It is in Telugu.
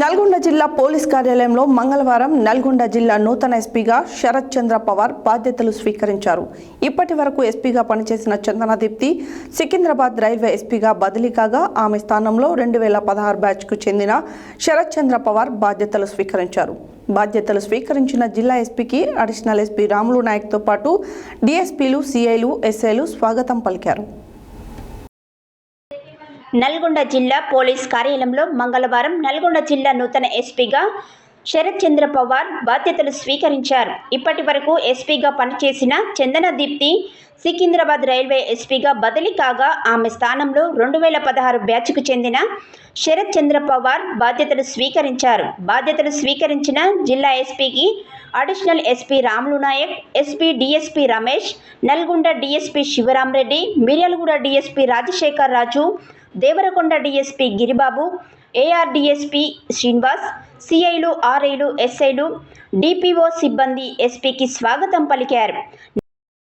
నల్గొండ జిల్లా పోలీస్ కార్యాలయంలో మంగళవారం నల్గొండ జిల్లా నూతన ఎస్పీగా శరత్ చంద్ర పవార్ బాధ్యతలు స్వీకరించారు. ఇప్పటి వరకు ఎస్పీగా పనిచేసిన చందనదీప్తి సికింద్రాబాద్ రైల్వే ఎస్పీగా బదిలీ కాగా ఆమె స్థానంలో రెండు వేల పదహారు బ్యాచ్కు చెందిన శరత్ చంద్ర పవార్ బాధ్యతలు స్వీకరించారు. బాధ్యతలు స్వీకరించిన జిల్లా ఎస్పీకి అడిషనల్ ఎస్పీ రాములు నాయక్తో పాటు డీఎస్పీలు సిఐలు ఎస్ఐలు స్వాగతం పలికారు. నల్గొండ జిల్లా పోలీస్ కార్యాలయంలో మంగళవారం నల్గొండ జిల్లా నూతన ఎస్పీగా శరత్ చంద్ర పవార్ బాధ్యతలు స్వీకరించారు. ఇప్పటి వరకు ఎస్పీగా పనిచేసిన చందన దీప్తి సికింద్రాబాద్ రైల్వే ఎస్పీగా బదిలీ కాగా ఆమె స్థానంలో రెండు వేల పదహారు బ్యాచ్కు చెందిన శరత్ చంద్ర పవార్ బాధ్యతలు స్వీకరించారు. బాధ్యతలు స్వీకరించిన జిల్లా ఎస్పీకి additional SP Ramulu Nayak SP DSP Ramesh Nalgonda DSP Sivaramareddy Miryalaguda DSP Rajasekhar Raju Devarakonda DSP Giribabu AR DSP Srinivas సిఐలు ఆర్ఐలు ఎస్ఐలు డిపిఓ సిబ్బంది ఎస్పీకి స్వాగతం పలికారు.